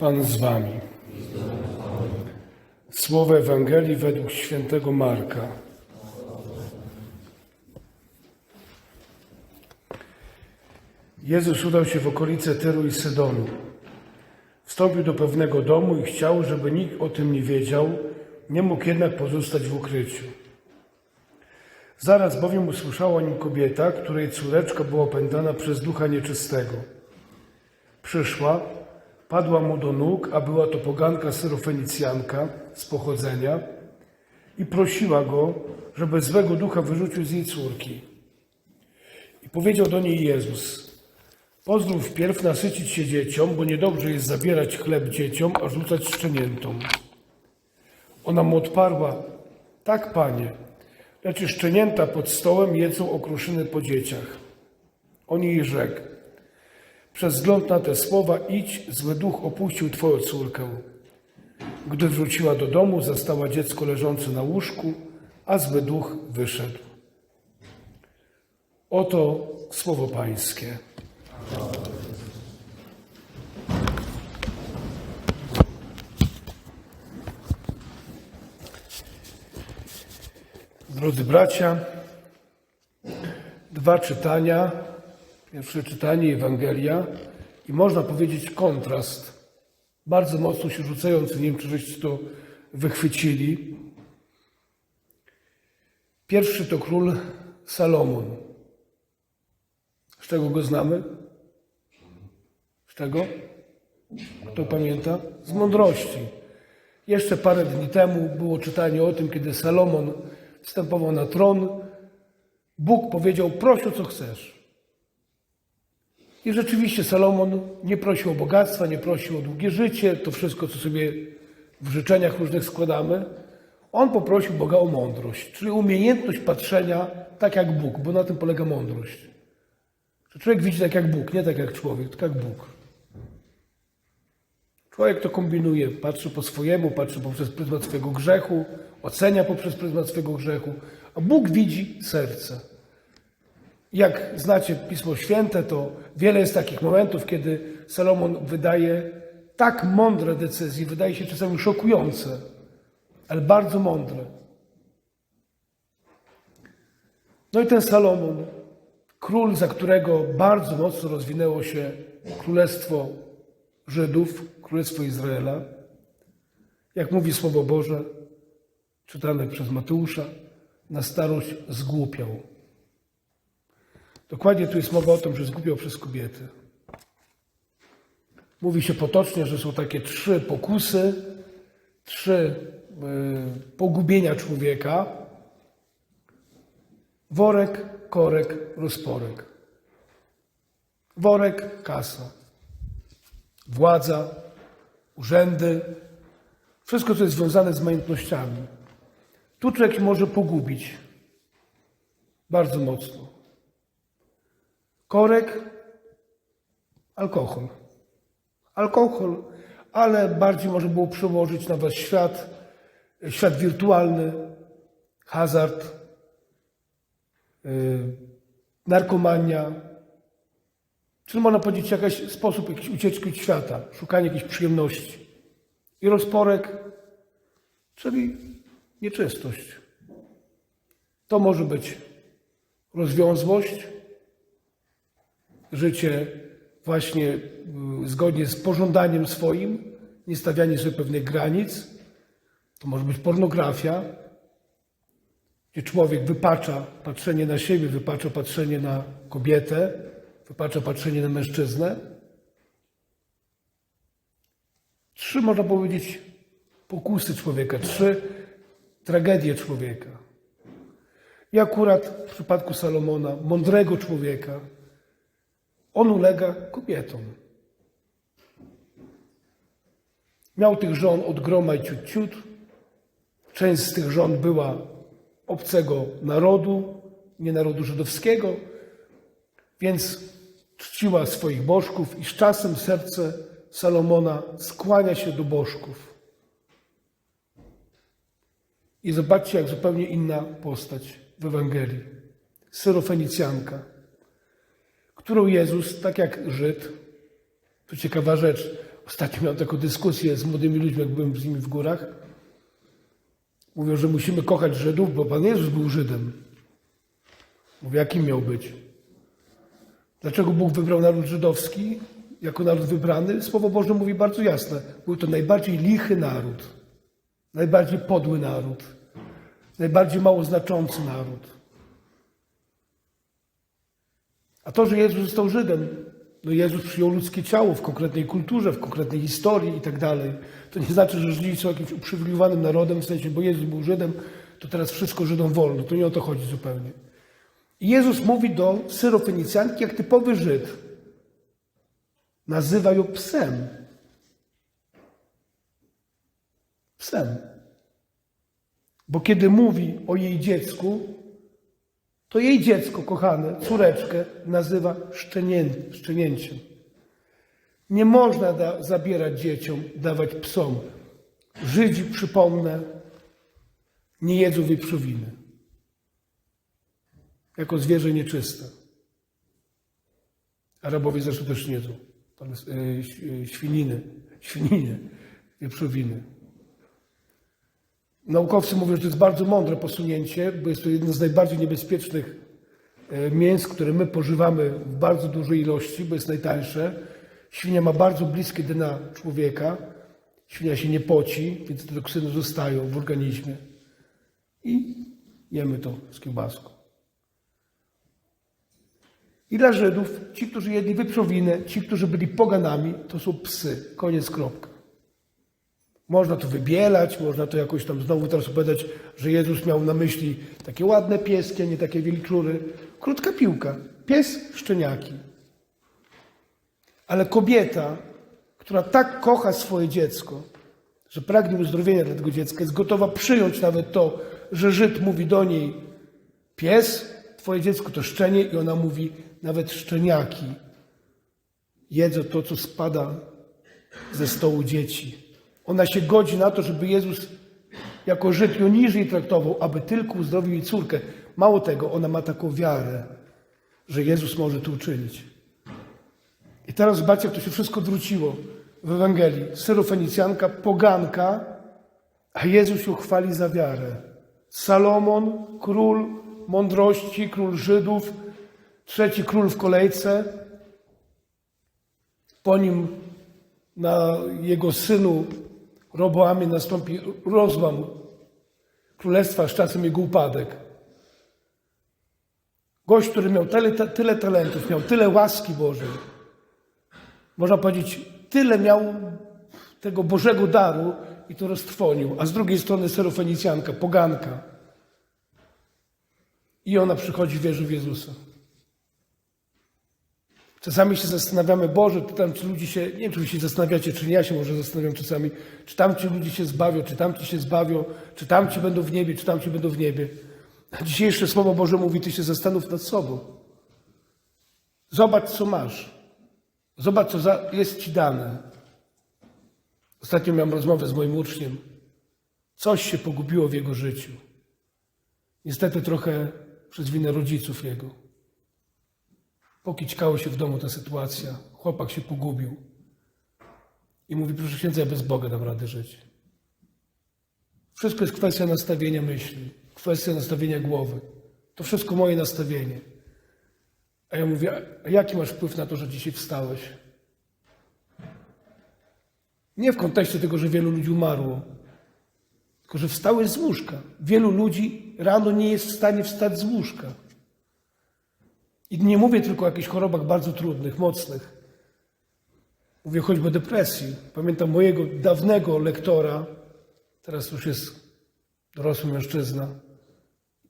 Pan z wami. Słowo Ewangelii według świętego Marka. Jezus udał się w okolice Tyru i Sydonu. Wstąpił do pewnego domu i chciał, żeby nikt o tym nie wiedział, nie mógł jednak pozostać w ukryciu. Zaraz bowiem usłyszała o nim kobieta, której córeczka była opętana przez ducha nieczystego. Przyszła, padła mu do nóg, a była to poganka syrofenicjanka z pochodzenia i prosiła go, żeby złego ducha wyrzucił z jej córki. I powiedział do niej Jezus, pozwól wpierw nasycić się dzieciom, bo niedobrze jest zabierać chleb dzieciom, a rzucać szczeniętom. Ona mu odparła, tak panie, lecz szczenięta pod stołem jedzą okruszyny po dzieciach. On jej rzekł, przez wzgląd na te słowa idź, zły duch opuścił twoją córkę. Gdy wróciła do domu, zastała dziecko leżące na łóżku, a zły duch wyszedł. Oto słowo Pańskie. Drodzy bracia, dwa czytania. Pierwsze czytanie Ewangelia i można powiedzieć kontrast, bardzo mocno się rzucający, nie wiem czy żeście to wychwycili. Pierwszy to król Salomon. Z czego go znamy? Z czego? Kto pamięta? Z mądrości. Jeszcze parę dni temu było czytanie o tym, kiedy Salomon wstępował na tron. Bóg powiedział: proś o co chcesz. I rzeczywiście Salomon nie prosił o bogactwa, nie prosił o długie życie, to wszystko, co sobie w życzeniach różnych składamy. On poprosił Boga o mądrość, czyli umiejętność patrzenia tak jak Bóg, bo na tym polega mądrość. Że człowiek widzi tak jak Bóg, nie tak jak człowiek, tylko jak Bóg. Człowiek to kombinuje, patrzy po swojemu, patrzy poprzez pryzmat swojego grzechu, ocenia poprzez pryzmat swojego grzechu, a Bóg widzi serce. Jak znacie Pismo Święte, to wiele jest takich momentów, kiedy Salomon wydaje tak mądre decyzje, wydaje się czasami szokujące, ale bardzo mądre. No i ten Salomon, król, za którego bardzo mocno rozwinęło się królestwo Żydów, królestwo Izraela, jak mówi Słowo Boże, czytane przez Mateusza, na starość zgłupiał. Dokładnie tu jest mowa o tym, że zgubiał przez kobiety. Mówi się potocznie, że są takie trzy pokusy, trzy y, pogubienia człowieka. Worek, korek, rozporek. Worek, kasa. Władza, urzędy, wszystko, co jest związane z majątnościami. Tu człowiek może pogubić bardzo mocno. Korek, alkohol. Alkohol, ale bardziej może było przełożyć na Was świat, świat wirtualny, hazard, yy, narkomania, czyli można powiedzieć jakiś sposób jakiejś ucieczki od świata, szukanie jakiejś przyjemności. I rozporek, czyli nieczystość. To może być rozwiązłość, życie właśnie y, zgodnie z pożądaniem swoim, nie stawianie sobie pewnych granic. To może być pornografia, gdzie człowiek wypacza patrzenie na siebie, wypacza patrzenie na kobietę, wypacza patrzenie na mężczyznę. Trzy, można powiedzieć, pokusy człowieka, trzy tragedie człowieka. I akurat w przypadku Salomona, mądrego człowieka, on ulega kobietom. Miał tych żon od groma i ciut, ciut. Część z tych żon była obcego narodu, nie narodu żydowskiego, więc czciła swoich bożków i z czasem serce Salomona skłania się do bożków. I zobaczcie, jak zupełnie inna postać w Ewangelii. Syrofenicjanka którą Jezus, tak jak Żyd, to ciekawa rzecz, Ostatnio miałem taką dyskusję z młodymi ludźmi, jak byłem z nimi w górach. Mówią, że musimy kochać Żydów, bo Pan Jezus był Żydem. Mówię, jakim miał być? Dlaczego Bóg wybrał naród żydowski jako naród wybrany? Słowo Boże mówi bardzo jasne. Był to najbardziej lichy naród, najbardziej podły naród, najbardziej mało znaczący naród. A to, że Jezus został Żydem, no Jezus przyjął ludzkie ciało w konkretnej kulturze, w konkretnej historii i tak dalej. To nie znaczy, że Żydzi są jakimś uprzywilejowanym narodem, w sensie, bo Jezus był Żydem, to teraz wszystko Żydom wolno. To nie o to chodzi zupełnie. I Jezus mówi do Syrofenicjanki jak typowy Żyd. Nazywa ją psem. Psem. Bo kiedy mówi o jej dziecku, to jej dziecko, kochane, córeczkę, nazywa szczenię, szczenięciem. Nie można da, zabierać dzieciom, dawać psom. Żydzi, przypomnę, nie jedzą wieprzowiny. Jako zwierzę nieczyste. Arabowie zresztą też nie jedzą. Tam jest, e, świniny, świniny, wieprzowiny. Naukowcy mówią, że to jest bardzo mądre posunięcie, bo jest to jedno z najbardziej niebezpiecznych e, mięs, które my pożywamy w bardzo dużej ilości, bo jest najtańsze. Świnia ma bardzo bliskie DNA człowieka. Świnia się nie poci, więc te toksyny zostają w organizmie. I jemy to z kiełbaską. I dla Żydów, ci, którzy jedli wieprzowinę, ci, którzy byli poganami, to są psy. Koniec, kropka. Można to wybielać, można to jakoś tam znowu teraz opowiadać, że Jezus miał na myśli takie ładne pieski, a nie takie wilklury. Krótka piłka. Pies, szczeniaki. Ale kobieta, która tak kocha swoje dziecko, że pragnie uzdrowienia dla tego dziecka, jest gotowa przyjąć nawet to, że Żyd mówi do niej pies, twoje dziecko to szczenie i ona mówi nawet szczeniaki jedzą to, co spada ze stołu dzieci. Ona się godzi na to, żeby Jezus jako Żyd ją niżej traktował, aby tylko uzdrowił jej córkę. Mało tego, ona ma taką wiarę, że Jezus może to uczynić. I teraz zobaczcie, jak to się wszystko wróciło w Ewangelii. Syrofenicjanka, poganka, a Jezus ją chwali za wiarę. Salomon, król mądrości, król Żydów, trzeci król w kolejce. Po nim na jego synu Roboamie nastąpi rozłam królestwa z czasem jego upadek. Gość, który miał tyle, tyle talentów, miał tyle łaski Bożej, można powiedzieć, tyle miał tego Bożego daru i to roztrwonił. A z drugiej strony Serofenicjanka, poganka. I ona przychodzi w wierzy w Jezusa. Czasami się zastanawiamy, Boże, to tam ci ludzie się, nie wiem, czy wy się zastanawiacie, czy nie, ja się może zastanawiam czasami, czy tamci ludzie się zbawią, czy tamci się zbawią, czy tamci będą w niebie, czy tamci będą w niebie. A dzisiejsze Słowo Boże mówi, ty się zastanów nad sobą. Zobacz, co masz. Zobacz, co jest ci dane. Ostatnio miałem rozmowę z moim uczniem. Coś się pogubiło w jego życiu. Niestety trochę przez winę rodziców jego. Pokićkało się w domu ta sytuacja. Chłopak się pogubił. I mówi, proszę księdza, ja bez Boga dam radę żyć. Wszystko jest kwestia nastawienia myśli, kwestia nastawienia głowy. To wszystko moje nastawienie. A ja mówię, a jaki masz wpływ na to, że dzisiaj wstałeś? Nie w kontekście tego, że wielu ludzi umarło, tylko że wstałeś z łóżka. Wielu ludzi rano nie jest w stanie wstać z łóżka. I nie mówię tylko o jakichś chorobach bardzo trudnych, mocnych. Mówię choćby o depresji. Pamiętam mojego dawnego lektora, teraz już jest dorosły mężczyzna.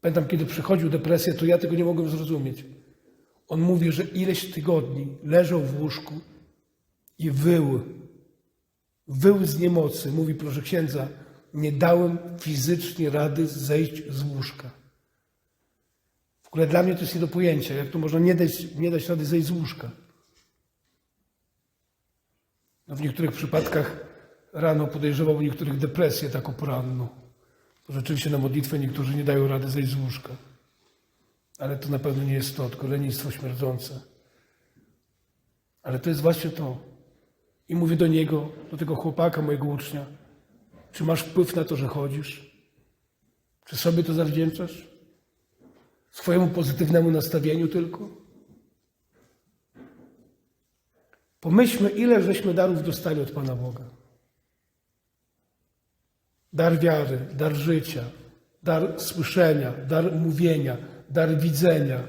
Pamiętam, kiedy przychodził depresja, to ja tego nie mogłem zrozumieć. On mówi, że ileś tygodni leżał w łóżku i wył. Wył z niemocy. Mówi, proszę księdza, nie dałem fizycznie rady zejść z łóżka. Ogóle dla mnie to jest nie do pojęcia, jak to można nie dać, nie dać rady zejść z łóżka. No w niektórych przypadkach rano podejrzewał niektórych depresję taką poranną. Bo rzeczywiście na modlitwę niektórzy nie dają rady zejść z łóżka. Ale to na pewno nie jest to, tylko lenistwo śmierdzące. Ale to jest właśnie to. I mówię do niego, do tego chłopaka, mojego ucznia, czy masz wpływ na to, że chodzisz? Czy sobie to zawdzięczasz? Swojemu pozytywnemu nastawieniu tylko? Pomyślmy, ile żeśmy darów dostali od Pana Boga. Dar wiary, dar życia, dar słyszenia, dar mówienia, dar widzenia.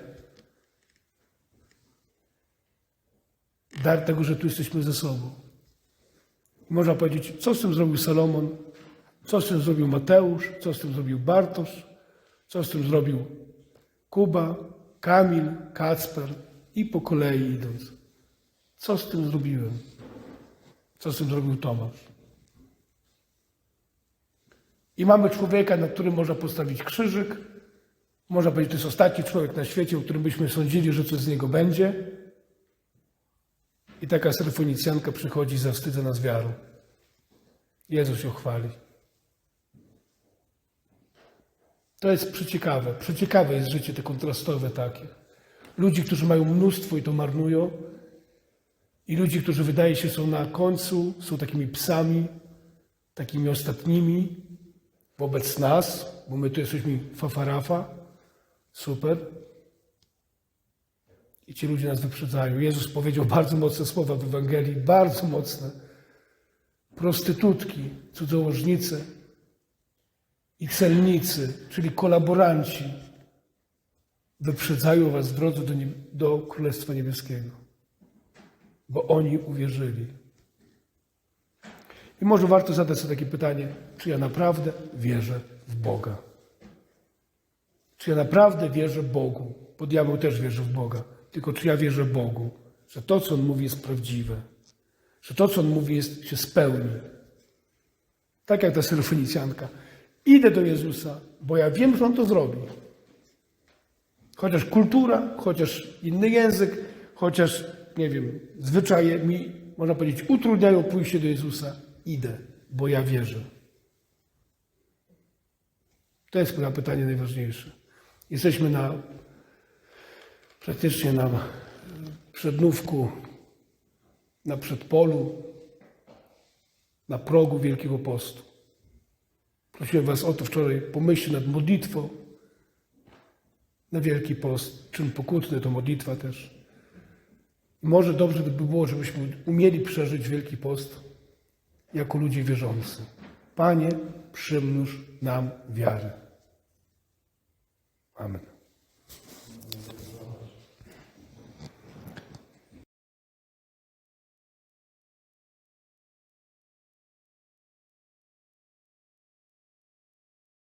Dar tego, że tu jesteśmy ze sobą. Można powiedzieć, co z tym zrobił Salomon, co z tym zrobił Mateusz, co z tym zrobił Bartosz, co z tym zrobił Kuba, Kamil, Kacper i po kolei idąc. Co z tym zrobiłem? Co z tym zrobił Tomasz? I mamy człowieka, na którym można postawić krzyżyk. Można powiedzieć, to jest ostatni człowiek na świecie, o którym byśmy sądzili, że coś z niego będzie. I taka serfonicjanka przychodzi i zawstydza nas wiarą. Jezus ją chwali. To jest przeciekawe. Przeciekawe jest życie te kontrastowe takie. Ludzi, którzy mają mnóstwo i to marnują. I ludzi, którzy wydaje się są na końcu, są takimi psami, takimi ostatnimi wobec nas, bo my tu jesteśmy fafarafa. Super. I ci ludzie nas wyprzedzają. Jezus powiedział bardzo mocne słowa w Ewangelii, bardzo mocne. Prostytutki, cudzołożnice i celnicy, czyli kolaboranci, wyprzedzają was w drodze do, do Królestwa Niebieskiego, bo oni uwierzyli. I może warto zadać sobie takie pytanie, czy ja naprawdę wierzę w Boga? Czy ja naprawdę wierzę Bogu? Bo diabeł też wierzy w Boga. Tylko czy ja wierzę Bogu, że to, co On mówi, jest prawdziwe? Że to, co On mówi, jest, się spełni? Tak jak ta syrofenicjanka. Idę do Jezusa, bo ja wiem, że On to zrobi. Chociaż kultura, chociaż inny język, chociaż, nie wiem, zwyczaje mi, można powiedzieć, utrudniają pójście do Jezusa. Idę, bo ja wierzę. To jest chyba pytanie najważniejsze. Jesteśmy na, praktycznie na przednówku, na przedpolu, na progu Wielkiego Postu. Prosiłem Was o to wczoraj, pomyślcie nad modlitwą na Wielki Post. Czym pokutny to modlitwa też. Może dobrze by było, żebyśmy umieli przeżyć Wielki Post jako ludzie wierzący. Panie, przymnóż nam wiary. Amen.